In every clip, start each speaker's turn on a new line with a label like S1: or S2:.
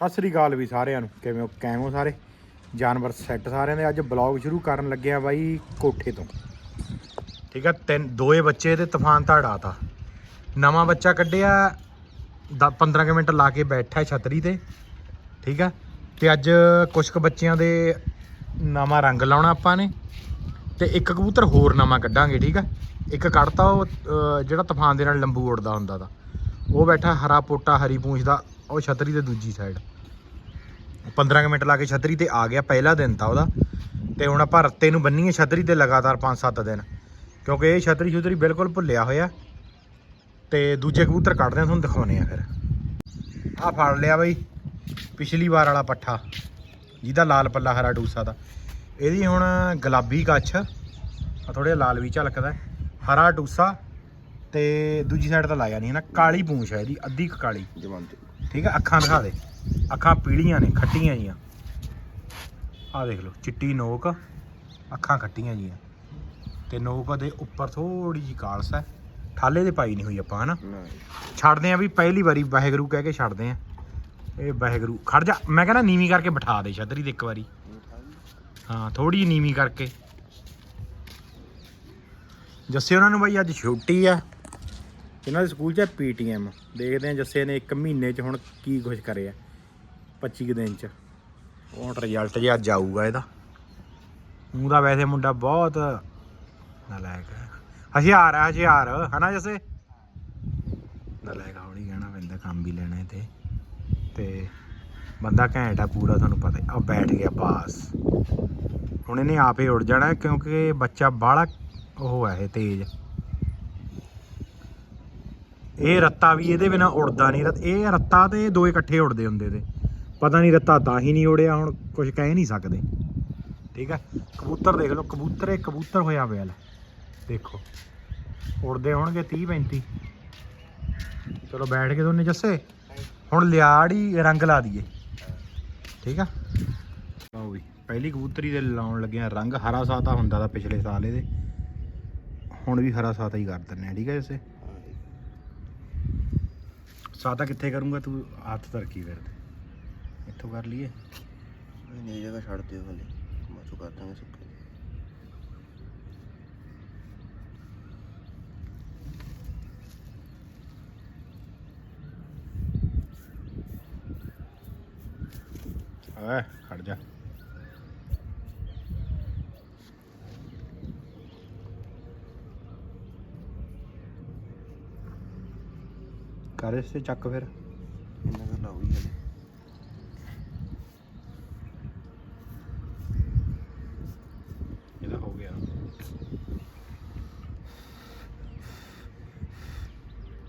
S1: ਸਤਿ ਸ੍ਰੀ ਅਕਾਲ ਵੀ ਸਾਰਿਆਂ ਨੂੰ। ਕਿਵੇਂ ਹੋ? ਕੈਮ ਹੋ ਸਾਰੇ? ਜਾਨਵਰ ਸੈੱਟ ਸਾਰਿਆਂ ਦੇ ਅੱਜ ਬਲੌਗ ਸ਼ੁਰੂ ਕਰਨ ਲੱਗਿਆ ਬਾਈ ਕੋਠੇ ਤੋਂ। ਠੀਕ ਆ, ਤਿੰਨ, ਦੋਏ ਬੱਚੇ ਤੇ ਤੂਫਾਨ ਤਾਂ। ਉਡਾਤਾ ਨਵਾਂ ਬੱਚਾ ਕੱਢਿਆ 15 ਕੁ ਮਿੰਟ ਲਾ ਕੇ ਬੈਠਾ ਹੈ ਛਤਰੀ ਤੇ। ਠੀਕ ਆ, ਤੇ ਅੱਜ ਕੁਝ ਕੁ ਬੱਚਿਆਂ ਦੇ ਨਵਾਂ ਰੰਗ ਲਾਉਣਾ ਆਪਾਂ ਨੇ। ਤੇ ਇੱਕ ਕਬੂਤਰ ਹੋਰ ਨਵਾਂ ਕੱਢਾਂਗੇ, ਠੀਕ ਆ। ਇੱਕ ਕੱਢਤਾ ਉਹ ਜਿਹੜਾ ਤੂਫਾਨ ਦੇ ਨਾਲ ਲੰਬੂ ਉੜਦਾ ਹੁੰਦਾ ਦਾ ਉਹ ਬੈਠਾ ਹਰਾ ਪੋਟਾ, ਹਰੀ ਪੂੰਛ ਦਾ ਉਹ ਛਤਰੀ ਦੇ ਦੂਜੀ ਸਾਈਡ 15 ਕੁ ਮਿੰਟ ਲਾ ਕੇ ਛਤਰੀ ਤੇ ਆ ਗਿਆ ਪਹਿਲਾ ਦਿਨ ਤਾਂ ਉਹਦਾ। ਤੇ ਹੁਣ ਆਪਾਂ ਰੱਤੇ ਨੂੰ ਬੰਨੀਏ ਛਤਰੀ ਤੇ ਲਗਾਤਾਰ 5-7 ਦਿਨ। ਕਿਉਂਕਿ ਇਹ ਛਤਰੀ ਛੁਤਰੀ ਬਿਲਕੁਲ ਭੁੱਲਿਆ ਹੋਇਆ। ਤੇ ਦੂਜੇ ਕਬੂਤਰ ਕੱਢਦੇ ਆ ਤੁਹਾਨੂੰ ਦਿਖਾਉਣੇ ਆ ਫਿਰ। ਆ ਫੜ ਲਿਆ ਬਈ, ਪਿਛਲੀ ਵਾਰ ਵਾਲਾ ਪੱਠਾ, ਜਿਹਦਾ ਲਾਲ ਪੱਲਾ ਹਰਾ ਡੂਸਾ ਦਾ। ਇਹਦੀ ਹੁਣ ਗੁਲਾਬੀ ਕੱਛ ਆ ਥੋੜਾ ਲਾਲ ਵੀ ਝਲਕਦਾ ਹਰਾ ਡੂਸਾ ਤੇ ਦੂਜੀ ਸਾਈਡ ਤਾਂ ਲਾਇਆ ਨਹੀਂ ਹੈ ਨਾ, ਕਾਲੀ ਪੂੰਛ ਹੈ ਇਹਦੀ, ਅੱਧੀ ਕੁ ਕਾਲੀ।
S2: ਜਵੰਤ
S1: ਠੀਕ ਹੈ ਅੱਖਾਂ ਦਿਖਾ ਦੇ। ਅੱਖਾਂ ਪੀਲੀਆਂ ਨੇ, ਖੱਟੀਆਂ ਜੀਆਂ। ਆ ਦੇਖ ਲਓ, ਚਿੱਟੀ ਨੋਕ, ਅੱਖਾਂ ਖੱਟੀਆਂ ਜੀਆਂ। ਤੇ ਨੋਕ ਦੇ ਉੱਪਰ ਥੋੜੀ ਜੀ ਕਾਲਸ ਹੈ ਠਾਲੇ ਦੇ ਪਾਈ ਨਹੀਂ ਹੋਈ ਆਪਾਂ, ਹਨਾ?
S2: ਨਾ
S1: ਛੱਡਦੇ ਆ ਵੀ ਪਹਿਲੀ ਵਾਰੀ ਵਾਹਿਗੁਰੂ ਕਹਿ ਕੇ ਛੱਡਦੇ ਆ। ਇਹ ਵਾਹਿਗੁਰੂ, ਖੜ ਜਾ। ਮੈਂ ਕਹਿੰਦਾ ਨੀਵੀਂ ਕਰਕੇ ਬਿਠਾ ਦੇ ਛਤਰੀ ਤੇ ਇੱਕ ਵਾਰੀ। ਹਾਂ ਥੋੜੀ ਜਿਹੀ ਨੀਵੀਂ ਕਰਕੇ। ਜੱਸੇ ਉਹਨਾਂ ਨੂੰ ਬਾਈ, ਅੱਜ ਛੁੱਟੀ ਆ। ਇਹਨਾਂ ਦੇ ਸਕੂਲ 'ਚ ਪੀਟੀਐਮ। ਦੇਖਦੇ ਆ ਜੱਸੇ ਨੇ ਇੱਕ ਮਹੀਨੇ 'ਚ ਹੁਣ ਕੀ ਕੁਝ ਕਰਿਆ। 25 ਦਿਨ 'ਚ। ਉਹ ਰਿਜ਼ਲਟ ਜੇ ਅੱਜ ਇਹਦਾ। ਮੂੰਹ ਦਾ ਵੈਸੇ ਮੁੰਡਾ ਬਹੁਤ ਨਲਾਇਕ ਹੈ ਹਸ਼ਿਆਰ ਹੈ ਹਸ਼ਿਆਰ, ਹਨਾ ਜੱਸੇ? ਨਲਾਇਕ ਹੌਲੀ ਕਹਿਣਾ ਪੈਂਦਾ, ਕੰਮ ਵੀ ਲੈਣਾ ਤੇ ਤੇ ਬੰਦਾ ਘੈਂਟ ਆ ਪੂਰਾ, ਤੁਹਾਨੂੰ ਪਤਾ ਆ। ਬੈਠ ਗਿਆ ਬਾਸ ਹੁਣ ਇਹਨੇ ਆਪੇ ਉੱਡ ਜਾਣਾ ਕਿਉਂਕਿ ਬੱਚਾ ਬਾਹਲਾ ਉਹ ਹੈ ਤੇਜ਼। ਇਹ ਰੱਤਾ ਵੀ ਇਹਦੇ ਬਿਨਾ ਉੜਦਾ ਨਹੀਂ। ਰੱਤ ਇਹ ਰੱਤਾ ਤੇ ਇਹ ਦੋ ਇਕੱਠੇ ਉੜਦੇ ਹੁੰਦੇ ਤੇ। ਪਤਾ ਨਹੀਂ ਰੱਤਾ ਤਾਂ ਹੀ ਨਹੀਂ ਉੜਿਆ, ਹੁਣ ਕੁਝ ਕਹਿ ਨਹੀਂ ਸਕਦੇ। ਠੀਕ ਹੈ ਕਬੂਤਰ ਦੇਖ ਲਓ, ਕਬੂਤਰ ਇਹ ਕਬੂਤਰ ਹੋਇਆ ਪਿਆ ਲੈ। ਦੇਖੋ, ਉੜਦੇ ਹੋਣਗੇ 30 35 ਚਲੋ ਬੈਠ ਕੇ ਦੋਨੇ ਜੱਸੇ। ਹੁਣ ਲਿਆੜ ਹੀ ਰੰਗ ਲਾ ਦਈਏ। ਠੀਕ ਆ? ਲਓ ਵੀ, ਪਹਿਲੀ ਕਬੂਤਰੀ ਦੇ ਲਾਉਣ ਲੱਗਿਆ ਰੰਗ। ਹਰਾ ਸਾਤਾ ਹੁੰਦਾ ਦਾ ਪਿਛਲੇ ਸਾਲ ਇਹਦੇ। ਹੁਣ ਵੀ ਹਰਾ ਸਾਤਾ ਹੀ ਕਰ ਦਿੰਨੇ ਆ, ਠੀਕ ਹੈ ਜੱਸੇ? ਸਾਤਾ ਕਿੱਥੇ ਕਰੂੰਗਾ ਤੂੰ ਹੱਥ ਤਰਕੀ ਫਿਰ ਇੱਥੋਂ ਕਰ ਲਈਏ
S2: ਇਹ ਜਗ੍ਹਾ ਛੱਡ ਦਿਓ ਹਲੇ ਮਾਸੂ ਕਰ ਦਾਂਗੇ ਸੁੱਕੇ
S1: ਓਏ ਖੜ ਜਾ ਕਰ ਇਸ ਤੇ ਚੱਕ ਫਿਰ।
S2: ਇੰਨਾ ਕਰ ਲਾਉਗੀ ਹਲੇ।
S1: ਇਹਦਾ ਹੋ ਗਿਆ।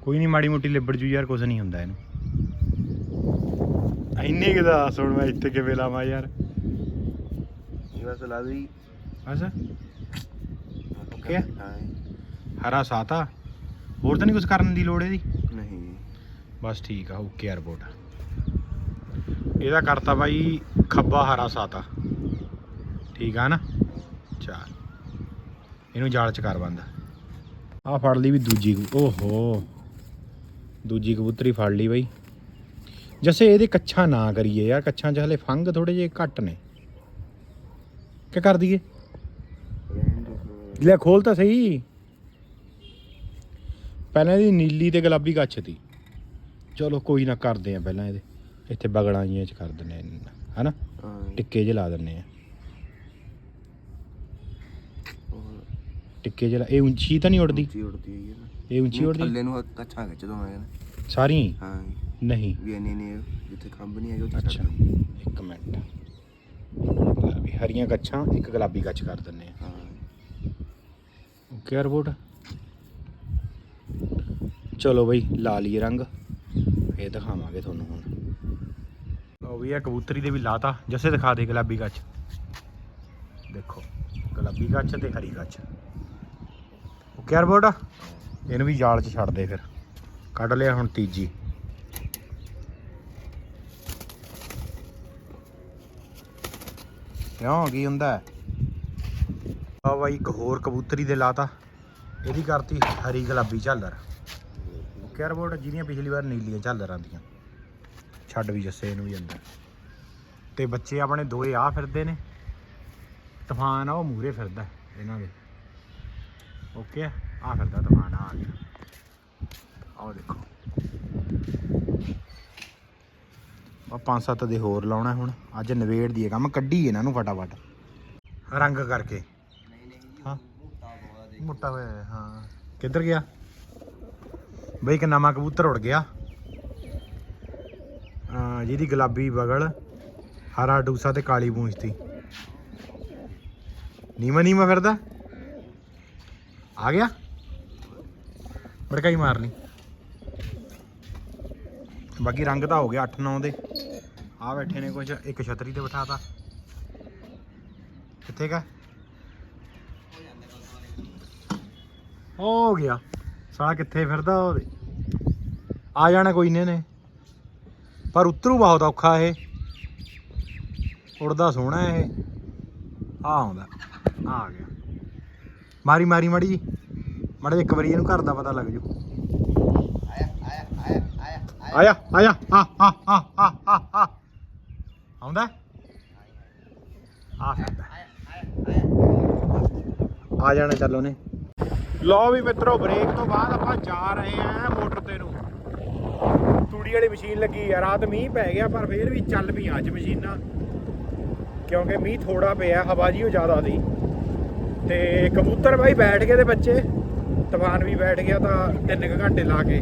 S1: ਕੋਈ ਨਹੀਂ ਮਾੜੀ ਮੋਟੀ ਲਿਬੜ ਜੂ ਯਾਰ ਕੁਝ ਨਹੀਂ ਹੁੰਦਾ ਇਹਨੂੰ। ਇੰਨੇ ਕਿਦਾ ਸੁਣ ਮੈਂ ਇੱਥੇ ਕਿਵੇਂ ਲਾਵਾਂ ਯਾਰ।
S2: ਬਸ ਲਾ ਦਈ।
S1: ਬਸ। ਓਕੇ। ਹਰਾ ਸਾਤਾ। ਹੋਰ ਤਾਂ ਨਹੀਂ ਕੁਝ ਕਰਨ ਦੀ ਲੋੜ ਇਹਦੀ?
S2: ਨਹੀਂ।
S1: ਬਸ ਠੀਕ ਆ ਓਕੇ ਰਿਪੋਰਟ ਇਹਦਾ ਕਰਤਾ ਬਾਈ ਖੱਬਾ ਹਰਾ ਸਾਤਾ। ਠੀਕ ਆ ਨਾ? ਚੱਲ। ਇਹਨੂੰ ਜਾਲ ਚ ਕਰ ਬੰਦ। ਆ ਫੜ ਲਈ ਵੀ ਦੂਜੀ ਕਬੂ- ਓਹੋ। ਦੂਜੀ ਕਬੂਤਰੀ ਫੜ ਲਈ ਬਾਈ। ਜੱਸੇ, ਇਹਦੇ ਕੱਛਾ ਨਾ ਕਰੀਏ ਯਾਰ। ਕੱਛਾਂ 'ਚ ਹਲੇ ਫੰਗ ਥੋੜੇ ਜਿਹੇ ਘੱਟ ਨੇ। ਕੀ ਕਰ ਦਈਏ? ਲੈ ਖੋਲ ਤਾਂ ਸਹੀ। ਪਹਿਲਾਂ ਇਹਦੀ ਨੀਲੀ ਤੇ ਗੁਲਾਬੀ ਕੱਛ ਤੀ। ਚਲੋ ਕੋਈ ਨਾ ਕਰਦੇ ਆ ਪਹਿਲਾਂ ਇਹਦੇ। ਇੱਥੇ ਬਗੜਾਂ ਜੀਆਂ ਚ ਕਰ ਦਿੰਨੇ ਆ ਹਨਾ? ਟਿੱਕੇ ਜਿਹੇ ਲਾ ਦਿੰਨੇ ਆ ਟਿੱਕੇ ਜਿਹੇ ਲਾ- ਇਹ ਉੱਚੀ ਤਾਂ ਨਹੀਂ ਉੜਦੀ
S2: ਉੱਚੀ ਉੜਦੀ ਹੈ ਨਾ।
S1: ਇਹ ਉੱਚੀ ਉੜਦੀ
S2: ਥੱਲੇ ਨੂੰ ਕੱਛਾ ਖਿੱਚ ਦੋ ਮੈਂ ਕਹਿੰਦਾ।
S1: ਸਾਰੀ?
S2: ਹਾਂ
S1: ਨਹੀਂ।
S2: ਵੀ ਇੰਨੀ ਨਹੀਂ ਜਿੱਥੇ ਖੰਭ ਨਹੀਂ ਹੈਗਾ ਉੱਥੇ
S1: ਅੱਛਾ।
S2: ਛੱਡ ਦਿਓ।
S1: ਇੱਕ ਮਿੰਟ। ਲੈ ਵੀ ਹਰੀਆਂ ਕੱਛਾਂ ਇੱਕ ਗੁਲਾਬੀ ਕੱਛ ਕਰ ਦਿੰਨੇ ਆ
S2: ਹਾਂ
S1: ਓਕੇ ਰਿਪੋਰਟ ਚਲੋ ਬਈ ਲਾ ਲਈ ਰੰਗ। ਫੇਰ ਦਿਖਾਵਾਂਗੇ ਤੁਹਾਨੂੰ ਹੁਣ। ਲਓ ਵੀ ਇਹ ਕਬੂਤਰੀ ਦੇ ਵੀ ਲਾਤਾ। ਜੱਸੇ ਦਿਖਾ ਦੇ ਗੁਲਾਬੀ ਕੱਚ ਦੇਖੋ, ਗੁਲਾਬੀ ਕੱਚ ਤੇ ਹਰੀ ਕੱਚ ਓਕੇ ਰਿਪੋਰਟ ਇਹਨੂੰ ਵੀ ਜਾਲ 'ਚ ਛੱਡ ਦੇ ਫਿਰ। ਕੱਢ ਲਿਆ ਹੁਣ ਤੀਜੀ। ਕਿਉਂ? ਕੀ ਹੁੰਦਾ? ਆ ਬਾਈ ਇੱਕ ਹੋਰ ਕਬੂਤਰੀ ਦੇ ਲਾਤਾ। ਇਹਦੀ ਕਰਤੀ ਹਰੀ ਗੁਲਾਬੀ ਝਾਲਰ। ਓਕੇ ਰਿਪੋਰਟ ਜਿਹਦੀਆਂ ਪਿਛਲੀ ਵਾਰ ਨੀਲੀਆਂ ਝਾਲਰਾਂ ਦੀਆਂ ਛੱਡ ਵੀ ਜੱਸੇ ਨੂੰ ਵੀ ਅੰਦਰ। ਤੇ ਬੱਚੇ ਆਪਣੇ ਦੋਏ ਆ ਫਿਰਦੇ ਨੇ। ਤੂਫਾਨ ਆ ਉਹ ਮੂਰੇ ਫਿਰਦਾ ਇਹਨਾਂ ਦੇ। ਓਕੇ ਆ? ਫਿਰਦਾ ਤੂਫਾਨ ਆ ਗਿਆ। ਆਹ ਦੇਖੋ। ਆ ਪੰਜ ਸੱਤ ਦੇ ਹੋਰ ਲਾਉਣਾ ਹੁਣ। ਅੱਜ ਨਵੇੜ ਦੀ ਕੰਮ ਕੱਢੀ ਇਹਨਾਂ ਨੂੰ ਫਟਾਫਟ। ਰੰਗ ਕਰਕੇ। ਹਾਂ। ਮੁੱਟਾ ਹੋਇਆ ਹਾਂ। ਕਿੱਧਰ ਗਿਆ? ਬਈ ਇੱਕ ਨਵਾਂ ਕਬੂਤਰ ਉੜ ਗਿਆ। ਜਿਹਦੀ ਗੁਲਾਬੀ ਬਗਲ ਹਰਾ ਡੂਸਾ ਤੇ ਕਾਲੀ ਪੂੰਛ ਤੀ। ਨੀਮਾ ਨੀਮਾ ਫਿਰਦਾ। ਆ ਗਿਆ। ਬੜਕਾਈ ਮਾਰ ਲਈ ਬਾਕੀ ਰੰਗ ਤਾਂ ਹੋ ਗਿਆ 8 9 ਦੇ। ਆ ਬੈਠੇ ਨੇ ਕੁਝ ਇੱਕ ਛਤਰੀ ਤੇ ਬਿਠਾਤਾ। ਕਿੱਥੇ ਗਾ? ਹੋ ਗਿਆ। ਸਾਲਾ ਕਿੱਥੇ ਫਿਰਦਾ ਉਹ ਆ ਜਾਣਾ ਕੋਈ ਨੇ ਨੇ ਪਰ ਉਤਰੂ ਬਹੁਤ ਔਖਾ ਇਹ। ਉੜਦਾ ਸੋਹਣਾ ਇਹ। ਆ ਆਉਂਦਾ। ਆ ਗਿਆ। ਮਾਰੀ ਮਾਰੀ, ਮੜੀ ਜੀ। ਮੜੇ ਇੱਕ ਵਾਰੀ ਇਹਨੂੰ ਘਰ ਦਾ ਪਤਾ ਲੱਗ ਜੂ ਆਇਆ ਆਇਆ, ਆ ਆ ਆ ਆ ਆ ਆਉਂਦਾ? ਆ ਫਿਰਦਾ ਆ ਜਾਣਾ ਚੱਲ ਉਹਨੇ। ਲਓ ਵੀ ਮਿੱਤਰੋ ਬ੍ਰੇਕ ਤੋਂ ਬਾਅਦ ਆਪਾਂ ਜਾ ਰਹੇ ਆਂ ਮੋਟਰ ਤੇ ਨੂੰ। ਤੂੜੀ ਵਾਲੀ ਮਸ਼ੀਨ ਲੱਗੀ ਆ, ਰਾਤ ਮੀਂਹ ਪੈ ਗਿਆ, ਪਰ ਫੇਰ ਵੀ ਚੱਲ ਪਈਆਂ ਅੱਜ ਮਸ਼ੀਨਾਂ। ਕਿਉਂਕਿ ਮੀਂਹ ਥੋੜਾ ਪਿਆ, ਹਵਾ ਜੀ ਉਹ ਜ਼ਿਆਦਾ ਦੀ ਤੇ ਕਬੂਤਰ ਬਾਈ ਬੈਠ ਗਏ ਤੇ ਬੱਚੇ ਤੂਫਾਨ ਵੀ ਬੈਠ ਗਿਆ ਤਾਂ 3 ਘੰਟੇ ਲਾ ਕੇ।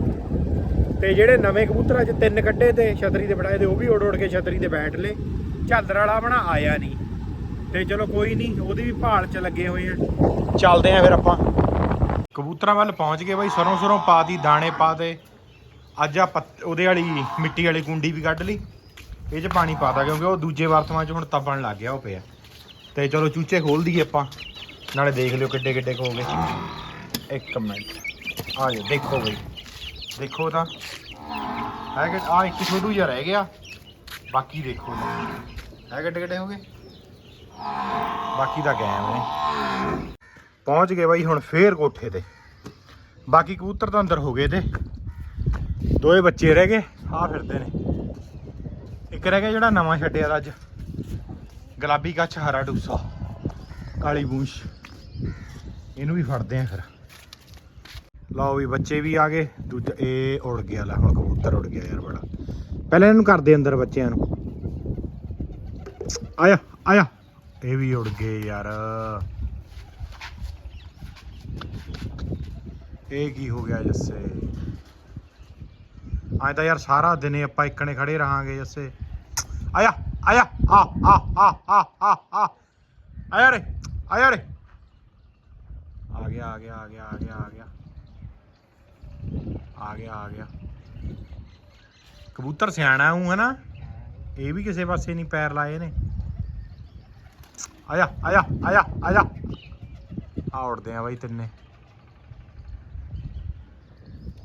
S1: ਤੇ ਜਿਹੜੇ ਨਵੇਂ ਕਬੂਤਰ ਅੱਜ ਤਿੰਨ ਕੱਢੇ ਤੇ ਛਤਰੀ ਤੇ ਬਿਠਾਏ ਤੇ ਉਹ ਵੀ ਉੜ ਉੜ ਕੇ ਛਤਰੀ ਤੇ ਬੈਠ ਲਏ। ਝਾਲਰ ਵਾਲਾ ਬਣਾ ਆਇਆ ਨਹੀਂ। ਤੇ ਚਲੋ ਕੋਈ ਨਹੀਂ, ਉਹਦੀ ਵੀ ਭਾਲ 'ਚ ਲੱਗੇ ਹੋਏ ਆ। ਚੱਲਦੇ ਆ ਫਿਰ ਆਪਾਂ। ਕਬੂਤਰਾਂ ਵੱਲ ਪਹੁੰਚ ਗਏ ਬਾਈ, ਸਰੋਂ ਸਰੋਂ ਪਾਤੀ ਦਾਣੇ ਪਾਤੇ ਅੱਜ ਆ ਪੱਤ- ਉਹਦੇ ਵਾਲੀ ਮਿੱਟੀ ਵਾਲੀ ਕੁੰਡੀ ਵੀ ਕੱਢ ਲਈ, ਇਹ 'ਚ ਪਾਣੀ ਪਾਤਾ ਕਿਉਂਕਿ ਉਹ ਦੂਜੇ ਵਰਤਮਾਨ 'ਚ ਹੁਣ ਤਪਣ ਲੱਗ ਗਿਆ, ਉਹ ਪਿਆ। ਤੇ ਚਲੋ ਚੂਚੇ ਖੋਲ ਦਈਏ ਆਪਾਂ, ਨਾਲੇ ਦੇਖ ਲਿਓ ਕਿੱਡੇ ਕਿੱਡੇ ਹੋ ਗਏ। ਇੱਕ ਮਿੰਟ, ਆ ਜਾ ਦੇਖੋ ਬਈ। ਦੇਖੋ ਤਾਂ, ਹੈ ਕਿ, ਆ ਇੱਕ ਛੋਟੂ ਜਿਹਾ ਰਹਿ ਗਿਆ, ਬਾਕੀ ਦੇਖੋ ਹੈ ਕਿੱਡੇ ਕਿੱਡੇ ਹੋ ਗਏ? ਬਾਕੀ ਤਾਂ ਗਏ ਨੇ ਪਹੁੰਚ ਗਏ ਬਾਈ ਹੁਣ ਫੇਰ ਕੋਠੇ ਤੇ। ਬਾਕੀ ਕਬੂਤਰ ਤਾਂ ਅੰਦਰ ਹੋ ਗਏ ਤੇ। ਦੋਏ ਬੱਚੇ ਰਹਿ ਗਏ, ਆ ਫਿਰਦੇ ਨੇ। ਇੱਕ ਰਹਿ ਗਿਆ ਜਿਹੜਾ ਨਵਾਂ ਛੱਡਿਆ ਤਾ ਅੱਜ। ਗੁਲਾਬੀ ਕੱਛ, ਹਰਾ ਡੂਸਾ, ਕਾਲੀ ਬੂੰਸ਼। ਇਹਨੂੰ ਵੀ ਫੜਦੇ ਆ ਫਿਰ। ਲਓ ਵੀ ਬੱਚੇ ਵੀ ਆ ਗਏ। ਦੂਜਾ, ਇਹ ਉੜ ਗਿਆ ਲੈ, ਹੁਣ ਕਬੂਤਰ ਉੜ ਗਿਆ ਯਾਰ ਬੜਾ। ਪਹਿਲਾਂ ਇਹਨੂੰ ਕਰਦੇ ਅੰਦਰ ਬੱਚਿਆਂ ਨੂੰ। ਆਇਆ ਆਇਆ। ਇਹ ਵੀ ਉੜ ਗਏ ਯਾਰ। ਇਹ ਕੀ ਹੋ ਗਿਆ ਜੱਸੇ? ਅੱਜ ਤਾਂ ਯਾਰ ਸਾਰਾ ਦਿਨੇ ਆਪਾਂ ਇੱਕਣੇ ਖੜੇ ਰਹਾਂਗੇ ਜੱਸੇ। ਆਇਆ ਆਇਆ, ਆ ਆ ਆ ਆ ਆ ਆ। ਆਇਆ ਰੇ ਆਇਆ ਰੇ। ਆ ਗਿਆ ਆ ਗਿਆ ਆ ਗਿਆ ਆ ਗਿਆ ਆ ਗਿਆ। ਆ ਗਿਆ ਆ ਗਿਆ। ਕਬੂਤਰ ਸਿਆਣਾ ਹੂੰ ਹੈ ਨਾ ਇਹ ਵੀ ਕਿਸੇ ਪਾਸੇ ਨਹੀਂ ਪੈਰ ਲਾਏ ਨੇ। ਆਇਆ ਆਇਆ ਆਇਆ ਆਇਆ। ਆ ਉੜਦੇ ਆ ਬਾਈ ਤਿੰਨੇ।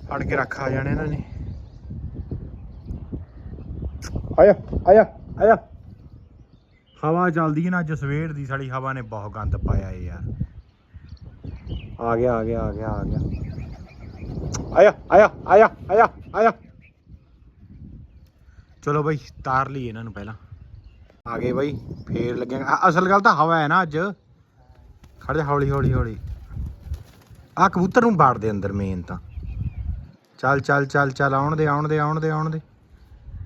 S1: ਫੜ ਕੇ ਰੱਖ ਆ ਜਾਣੇ ਇਹਨਾਂ ਨੇ। ਆਇਆ ਆਇਆ ਆਇਆ। ਹਵਾ ਚੱਲਦੀ ਹੈ ਨਾ ਅੱਜ ਸਵੇਰ ਦੀ ਸਾਡੀ ਹਵਾ ਨੇ ਬਹੁਤ ਗੰਦ ਪਾਇਆ ਏ ਯਾਰ। ਆ ਗਿਆ ਆ ਗਿਆ ਆ ਗਿਆ ਆ ਗਿਆ। ਆਇਆ ਆਇਆ ਆਇਆ ਆਇਆ ਆਇਆ। ਚਲੋ ਬਈ ਤਾਰ ਲਈ ਇਹਨਾਂ ਨੂੰ ਪਹਿਲਾਂ। ਆ ਗਏ ਬਈ ਫੇਰ ਲੱਗਿਆ। ਅਸਲ ਗੱਲ ਤਾਂ ਹਵਾ ਹੈ ਨਾ ਅੱਜ। ਖੜ ਜਾ, ਹੌਲੀ ਹੌਲੀ ਹੌਲੀ। ਆ ਕਬੂਤਰ ਨੂੰ ਬਾੜ ਦੇ ਅੰਦਰ ਮੇਨ ਤਾਂ। ਚੱਲ ਚੱਲ ਚੱਲ ਚੱਲ, ਆਉਣ ਦੇ ਆਉਣ ਦੇ ਆਉਣ ਦੇ ਆਉਣ ਦੇ।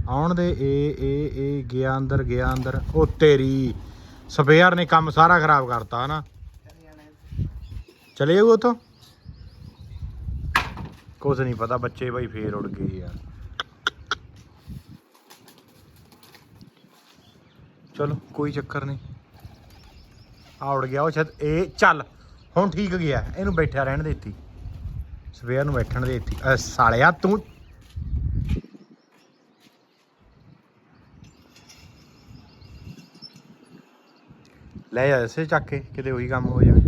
S1: ਆਉਣ ਦੇ, ਏ ਏ ਇਹ ਗਿਆ ਅੰਦਰ ਗਿਆ ਅੰਦਰ। ਉਹ ਤੇਰੀ, ਸਪੇਅਰ ਨੇ ਕੰਮ ਸਾਰਾ ਖਰਾਬ ਕਰਤਾ, ਹਨਾ? ਚਲੇ ਉਹ ਤੋਂ ਕੁਝ ਨਹੀਂ ਪਤਾ, ਬੱਚੇ ਬਾਈ ਫੇਰ ਉੜ ਗਏ ਯਾਰ। ਚਲੋ, ਕੋਈ ਚੱਕਰ ਨਹੀਂ। ਆ ਉੜ ਗਿਆ ਉਹ ਛੱਤ ਇਹ ਚੱਲ, ਹੁਣ ਠੀਕ ਗਿਆ, ਇਹਨੂੰ ਬੈਠਿਆ ਰਹਿਣ ਦੇ ਇੱਥੇ ਸਵੇਰ ਨੂੰ ਬੈਠਣ ਦੇ ਇੱਥੇ ਸਾਲਿਆ ਤੂੰ। ਲੈ ਜਾ ਇਸੇ ਚੱਕ ਕੇ, ਕਿਤੇ ਉਹੀ ਕੰਮ ਹੋ ਜਾਵੇ।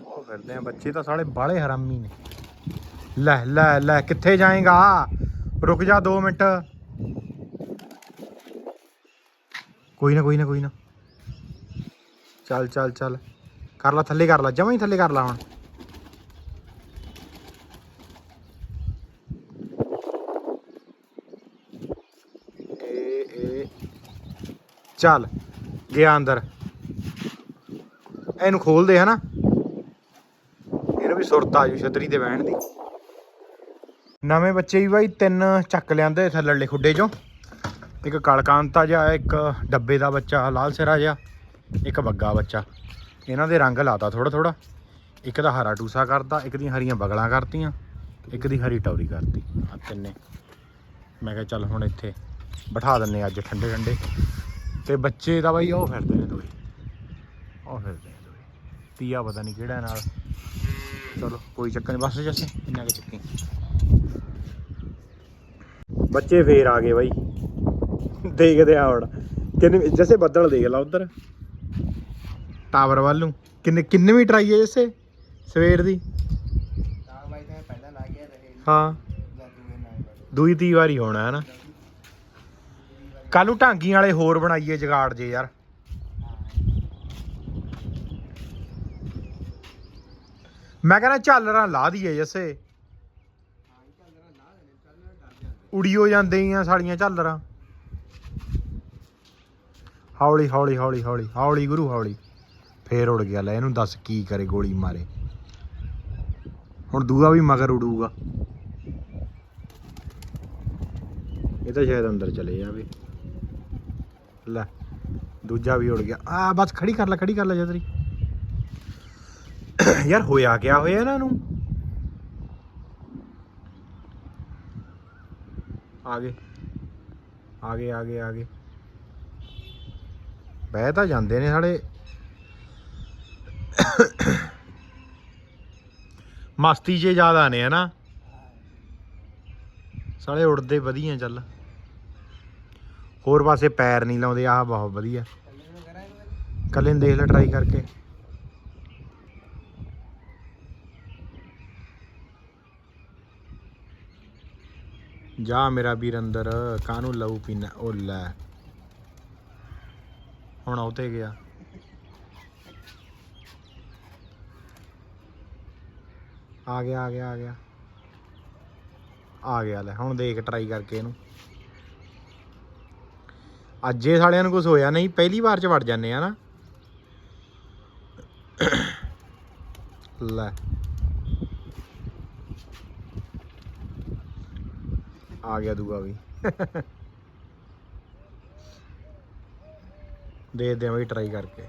S1: ਉਹ ਫਿਰਦੇ ਆ ਬੱਚੇ ਤਾਂ ਸਾਲੇ ਬਾਲੇ ਹਰਾਮੀ ਨੇ। ਲੈ ਲੈ ਲੈ, ਕਿੱਥੇ ਜਾਏਗਾ? ਰੁਕ ਜਾ 2 ਮਿੰਟ। ਕੋਈ ਨਾ ਕੋਈ ਨਾ ਕੋਈ ਨਾ। ਚੱਲ ਚੱਲ ਚੱਲ। ਕਰ ਲਾ, ਥੱਲੇ ਕਰ ਲਾ। ਜਮਾਂ ਹੀ ਥੱਲੇ ਕਰ ਲਾ ਹੁਣ। ਚੱਲ, ਗਿਆ ਅੰਦਰ। ਇਹਨੂੰ ਖੋਲਦੇ ਹਨਾ। ਇਹਨੂੰ ਵੀ ਸੁਰਤ ਆ ਜੂ ਛਤਰੀ ਦੇ ਬਹਿਣ ਦੀ। ਨਵੇਂ ਬੱਚੇ ਵੀ ਬਾਈ, ਤਿੰਨ ਚੱਕ ਲਿਆਂਦੇ ਥੱਲੇ ਥੱਲੜਲੇ ਖੁੱਡੇ ਚੋਂ। ਇੱਕ ਕਲਕਾਂਤਾ ਜਿਹਾ, ਇੱਕ ਡੱਬੇ ਦਾ ਬੱਚਾ, ਲਾਲ ਸਿਰਾ ਜਿਹਾ, ਇੱਕ ਬੱਗਾ ਬੱਚਾ। ਇਹਨਾਂ ਦੇ ਰੰਗ ਲਾਤਾ ਥੋੜਾ ਥੋੜਾ ਇੱਕ ਦਾ ਹਰਾ ਟੂਸਾ ਕਰਤਾ, ਇੱਕ ਦੀਆਂ ਹਰੀਆਂ ਬਗਲਾਂ ਕਰਤੀਆਂ, ਇੱਕ ਦੀ ਹਰੀ ਟੌਰੀ ਕਰਤੀ। ਆ ਤਿੰਨੇ। ਮੈਂ ਕਿਹਾ ਚੱਲ ਹੁਣ ਇੱਥੇ ਬਿਠਾ ਦਿੰਨੇ ਅੱਜ ਠੰਡੇ ਠੰਡੇ। ਤੇ ਬੱਚੇ ਦਾ ਬਾਈ ਉਹ ਫਿਰਦੇ ਨੇ ਦੋਏ। ਉਹ ਫਿਰਦੇ ਨੇ ਦੋਏ। ਤੀਆ ਪਤਾ ਨਹੀਂ ਕਿਹੜਾ ਨਾਲ। ਚਲੋ, ਕੋਈ ਚੱਕਰ ਨਹੀਂ ਬਸ ਜੱਸੇ ਇੰਨਾ ਕਿ ਚੱਕੀ। ਬੱਚੇ ਫੇਰ ਆ ਗਏ ਬਾਈ। ਦੇਖਦੇ ਆ ਹੁਣ। ਕਿੰਨੇ ਜੱਸੇ ਬੱਦਲ ਦੇਖ ਲਾ ਉਧਰ। ਟਾਵਰ ਵੱਲ ਨੂੰ। ਕਿੰਨੇ ਕਿੰਨਵੀਂ ਟਰਾਈ ਹੈ ਜੱਸੇ? ਸਵੇਰ ਦੀ?
S2: ਤਾਂ ਬਾਈ ਤਾਂ ਪਹਿਲਾਂ ਲਾ ਗਿਆ ਰਹੇ
S1: ਹਾਂ। ਦੂਈ ਤੀ ਵਾਰੀ ਹੋਣਾ ਹੈ ਨਾ। ਕੱਲ ਨੂੰ ਢਾਂਗੀ ਵਾਲੇ ਹੋਰ ਬਣਾਈਏ ਜਗਾੜ ਜੇ ਯਾਰ। ਮੈਂ ਕਹਿੰਦਾ ਝਾਲਰਾਂ ਲਾ ਦਈਏ ਜੱਸੇ। ਉੜੀਓ ਜਾਂਦੇ ਹੀ ਆ ਸਾਲੀਆਂ ਝਾਲਰਾਂ। ਹੌਲੀ ਹੌਲੀ ਹੌਲੀ ਹੌਲੀ ਹੌਲੀ ਗੁਰੂ, ਹੌਲੀ। ਫੇਰ ਉੜ ਗਿਆ ਲੈ, ਇਹਨੂੰ ਦੱਸ ਕੀ ਕਰੇ ਗੋਲੀ ਮਾਰੇ। ਹੁਣ ਦੂਆ ਵੀ ਮਗਰ ਉਡੂਗਾ। ਇਹ ਤਾਂ ਸ਼ਾਇਦ ਅੰਦਰ ਚਲੇ ਜਾਵੇ। ਲੈ, ਦੂਜਾ ਵੀ ਉੜ ਗਿਆ। ਆ, ਬਸ ਖੜੀ ਕਰ ਲੈ, ਖੜੀ ਕਰ ਲੈ ਜਦਰੀ ਯਾਰ ਹੋਇਆ ਕਿਆ ਹੋਇਆ ਇਹਨਾਂ ਨੂੰ? ਆ ਗਏ। ਆ ਗਏ ਆ ਗਏ ਆ ਗਏ। ਬਹਿ ਤਾਂ ਜਾਂਦੇ ਨੇ ਸਾਲੇ ਮਸਤੀ 'ਚ ਜ਼ਿਆਦਾ ਨੇ, ਹਨਾ? ਸਾਲੇ ਉੜਦੇ ਵਧੀਆ ਚੱਲ। ਹੋਰ ਪਾਸੇ ਪੈਰ ਨਹੀਂ ਲਾਉਂਦੇ, ਆਹ ਬਹੁਤ ਵਧੀਆ। ਕੱਲੇ ਨੂੰ ਦੇਖ ਲੈ ਟਰਾਈ ਕਰਕੇ। ਜਾ ਮੇਰਾ ਵੀਰ ਅੰਦਰ, ਕਾਹਨੂੰ ਲਊ ਪੀਣਾ ਉਹ ਲੈ। ਹੁਣ ਉਹ ਤੇ ਗਿਆ। ਆ ਗਿਆ ਆ ਗਿਆ ਆ ਗਿਆ। ਆ ਗਿਆ ਲੈ, ਹੁਣ ਦੇਖ ਟਰਾਈ ਕਰਕੇ ਇਹਨੂੰ। ਅੱਜ ਇਹ ਸਾਲਿਆਂ ਨੂੰ ਕੁਝ ਹੋਇਆ ਨਹੀਂ, ਪਹਿਲੀ ਵਾਰ ਚ ਵੜ ਜਾਂਦੇ ਆ ਨਾ। ਲੈ। ਆ ਗਿਆ ਦੂਆ ਵੀ। ਦੇਖਦੇ ਆ ਬਈ ਟਰਾਈ ਕਰਕੇ।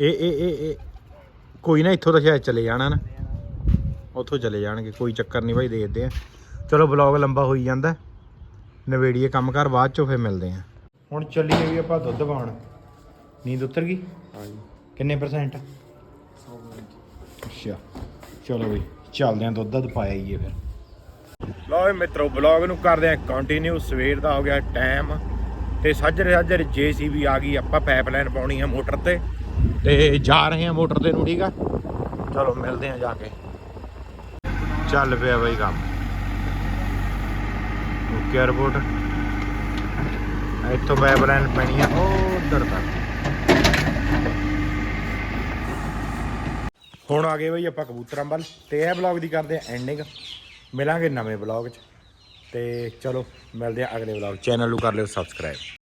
S1: ਇਹ ਇਹ ਇਹ ਇਹ ਕੋਈ ਨਾ ਇੱਥੋਂ ਤਾਂ ਸ਼ਾਇਦ ਚਲੇ ਜਾਣਾ ਨਾ। ਉੱਥੋਂ ਚਲੇ ਜਾਣਗੇ ਕੋਈ ਚੱਕਰ ਨਹੀਂ ਭਾਈ ਦੇਖਦੇ ਆ ਚਲੋ ਬਲੌਗ ਲੰਬਾ ਹੋਈ ਜਾਂਦਾ। ਨਵੇੜੀਏ ਕੰਮ ਕਰ ਬਾਅਦ ਚੋਂ ਫੇਰ ਮਿਲਦੇ ਆ ਹੁਣ ਚੱਲੀਏ ਵੀ ਆਪਾਂ ਦੁੱਧ ਪਾਉਣ ਨੀਂਦ ਉਤਰ ਗਈ?
S2: ਹਾਂਜੀ।
S1: ਕਿੰਨੇ ਪਰਸੈਂਟ। ਅੱਛਾ। ਚਲੋ ਬਈ ਚੱਲਦੇ ਆਂ ਦੁੱਧ ਦੁੱਧ ਪਾਇਆ ਹੀਏ ਫਿਰ। ਲਓ ਵੀ ਮਿੱਤਰੋ ਬਲੌਗ ਨੂੰ ਕਰਦੇ ਆਂ ਕੰਟੀਨਿਊ ਸਵੇਰ ਦਾ ਹੋ ਗਿਆ ਟਾਈਮ ਤੇ ਸਾਜਰੇ ਸਾਜਰੇ ਜੀਸੀਬੀ ਆ ਗਈ, ਆਪਾਂ ਪਾਈਪਲਾਈਨ ਪਾਉਣੀ ਆ ਮੋਟਰ ਤੇ। ਤੇ ਜਾ ਰਹੇ ਹਾਂ ਮੋਟਰ ਤੇ ਨੂੰ, ਠੀਕ ਆ? ਚਲੋ, ਮਿਲਦੇ ਆ ਜਾ ਕੇ। ਚੱਲ ਪਿਆ ਬਾਈ ਕੰਮ। ਓਕੇ ਰਿਪੋਰਟ ਇੱਥੋਂ ਪਾਈਪਲਾਈਨ ਪੈਣੀ ਆ ਉਹ ਉਧਰ ਤੱਕ। ਹੁਣ ਆ ਗਏ ਬਈ ਆਪਾਂ ਕਬੂਤਰਾਂ ਵੱਲ, ਤੇ ਇਹ ਬਲੌਗ ਦੀ ਕਰਦੇ ਆ ਐਂਡਿੰਗ ਮਿਲਾਂਗੇ ਨਵੇਂ ਬਲੌਗ 'ਚ। ਤੇ ਚਲੋ ਮਿਲਦੇ ਆ ਅਗਲੇ ਬਲੌਗ ਚੈਨਲ ਨੂੰ ਕਰ ਲਿਓ ਸਬਸਕ੍ਰਾਈਬ